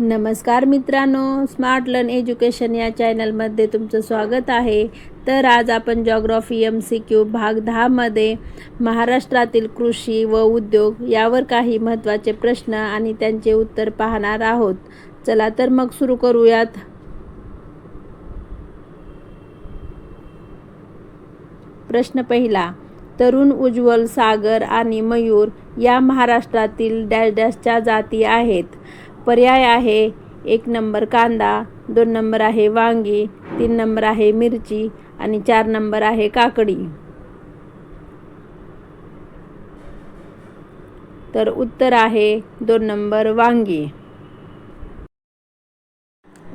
नमस्कार मित्रांनो smart learn education या चॅनलमध्ये तुमचं स्वागत आहे. तर आज आपण जॉग्रॉफी एम सी क्यू भाग दहामध्ये महाराष्ट्रातील कृषी व उद्योग यावर काही महत्त्वाचे प्रश्न आणि त्यांचे उत्तर पाहणार आहोत. चला तर मग सुरू करूयात. प्रश्न पहिला तरुण उज्ज्वल सागर आणि मयूर या महाराष्ट्रातील डॅश डॅशच्या जाती आहेत. पर्याय आहे. एक नंबर कांदा दोन नंबर आहे वांगी तीन नंबर आहे मिरची आणि चार नंबर आहे काकडी. तर उत्तर आहे दोन नंबर वांगी.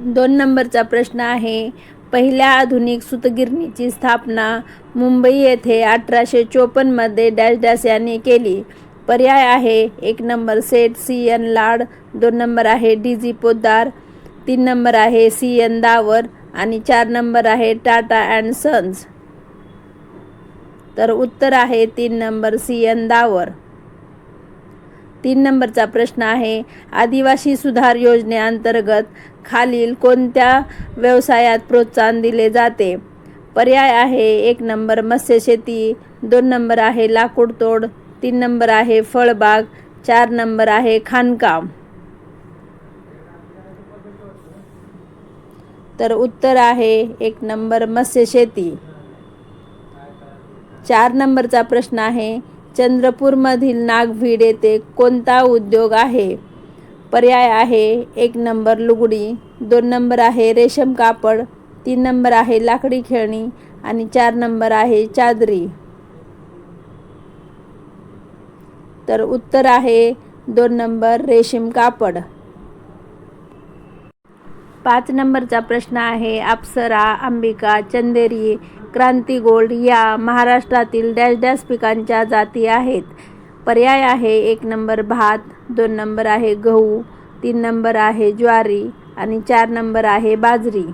दोन नंबरचा प्रश्न आहे पहिल्या आधुनिक सूतगिरणीची स्थापना मुंबई येथे अठराशे चोपन्नमध्ये डॅश डॅश यांनी केली. पर्याय आहे. एक number set C N Lad दोन नंबर आहे डी जी पोद्दार तीन नंबर आहे सी एन दावर आणि चार नंबर आहे टाटा अँड सन्स. तर उत्तर आहे तीन नंबर सी एन दावर. तीन नंबरचा प्रश्न आहे आदिवासी सुधार योजनेअंतर्गत खालील कोणत्या व्यवसायात प्रोत्साहन दिले जाते? पर्याय आहे एक नंबर मत्स्यशेती दोन नंबर आहे लाकूडतोड तीन नंबर आहे फळबाग चार नंबर आहे खाणकाम तर उत्तर आहे एक नंबर मत्स्यशेती चार नंबरचा प्रश्न आहे चंद्रपूरमधील नागभीड येथे कोणता उद्योग आहे? पर्याय आहे एक नंबर लुगडी दोन नंबर आहे रेशम कापड तीन नंबर आहे लाकडी खेळणी आणि चार नंबर आहे चादरी. तर उत्तर आहे दोन नंबर रेशीम कापड. पाच नंबरचा प्रश्न आहे अप्सरा अंबिका चंदेरी क्रांती गोल्ड या महाराष्ट्रातील डॅश डॅश पिकांच्या जाती आहेत. पर्याय आहे एक नंबर भात दोन नंबर आहे गहू तीन नंबर आहे ज्वारी आणि चार नंबर आहे बाजरी.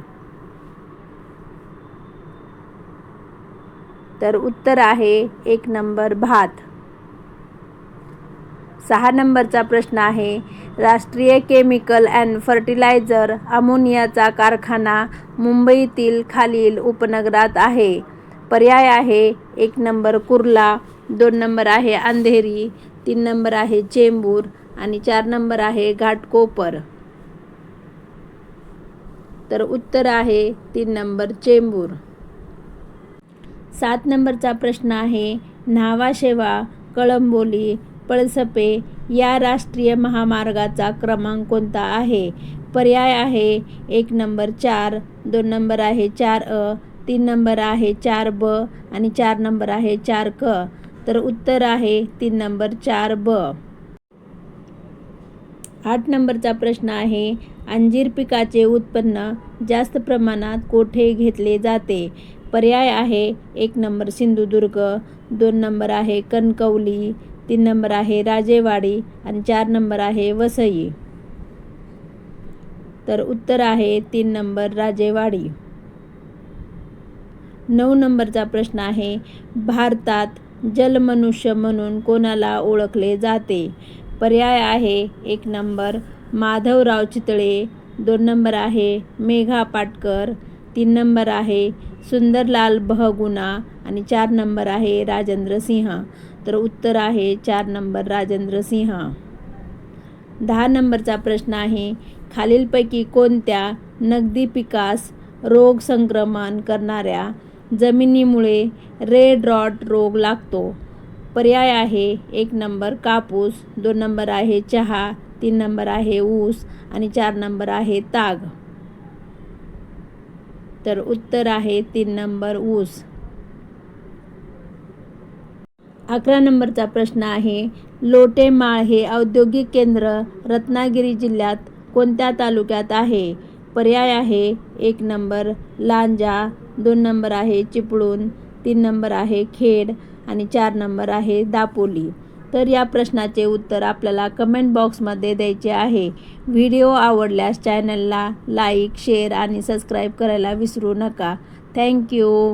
तर उत्तर आहे एक नंबर भात. सहा नंबरचा प्रश्न आहे. राष्ट्रीय केमिकल अँड फर्टिलायझर अमोनियाचा कारखाना मुंबईतील खालील उपनगरात आहे. पर्याय आहे एक नंबर कुर्ला दोन नंबर आहे अंधेरी तीन नंबर आहे चेंबूर आणि चार नंबर आहे घाटकोपर. तर उत्तर आहे तीन नंबर चेंबूर. सात नंबरचा प्रश्न आहे न्हावाशेवा कळंबोली पळसपे या राष्ट्रीय महामार्गाचा क्रमांक कोणता आहे? पर्याय आहे एक नंबर चार दोन नंबर आहे चार अ तीन नंबर आहे चार ब आणि चार नंबर आहे चार क. तर उत्तर आहे तीन नंबर चार ब. आठ नंबरचा प्रश्न आहे अंजीर पिकाचे उत्पन्न जास्त प्रमाणात कोठे घेतले जाते? पर्याय आहे एक नंबर सिंधुदुर्ग दोन नंबर आहे कणकवली तीन नंबर आहे राजेवाडी आणि चार नंबर आहे वसई. तर उत्तर आहे तीन नंबर राजेवाडी. नऊ नंबरचा प्रश्न आहे भारतात जलमनुष्य म्हणून कोणाला ओळखले जाते? पर्याय आहे एक नंबर माधवराव चितळे दोन नंबर आहे मेघा पाटकर तीन नंबर आहे सुंदरलाल बहगुणा आणि चार नंबर आहे राजेंद्र सिंह. तर उत्तर आहे चार नंबर राजेंद्र सिंह. दहा नंबरचा प्रश्न आहे खालीलपैकी कोणत्या नगदी पिकास रोग संक्रमण करणाऱ्या जमिनीमुळे रेड रॉट रोग लागतो? पर्याय आहे एक नंबर कापूस दोन नंबर आहे चहा तीन नंबर आहे ऊस आणि चार नंबर आहे ताग. तर उत्तर आहे तीन नंबर ऊस. अकरा नंबरचा प्रश्न आहे लोटेमाळ हे औद्योगिक केंद्र रत्नागिरी जिल्ह्यात कोणत्या तालुक्यात आहे? पर्याय आहे एक नंबर लांजा दोन नंबर आहे चिपळूण तीन नंबर आहे खेड आणि चार नंबर आहे दापोली. तर या प्रश्नाचे उत्तर आपल्याला कमेंट बॉक्समध्ये द्यायचे आहे. व्हिडिओ आवडल्यास चॅनलला लाईक शेअर आणि सबस्क्राईब करायला विसरू नका. थँक्यू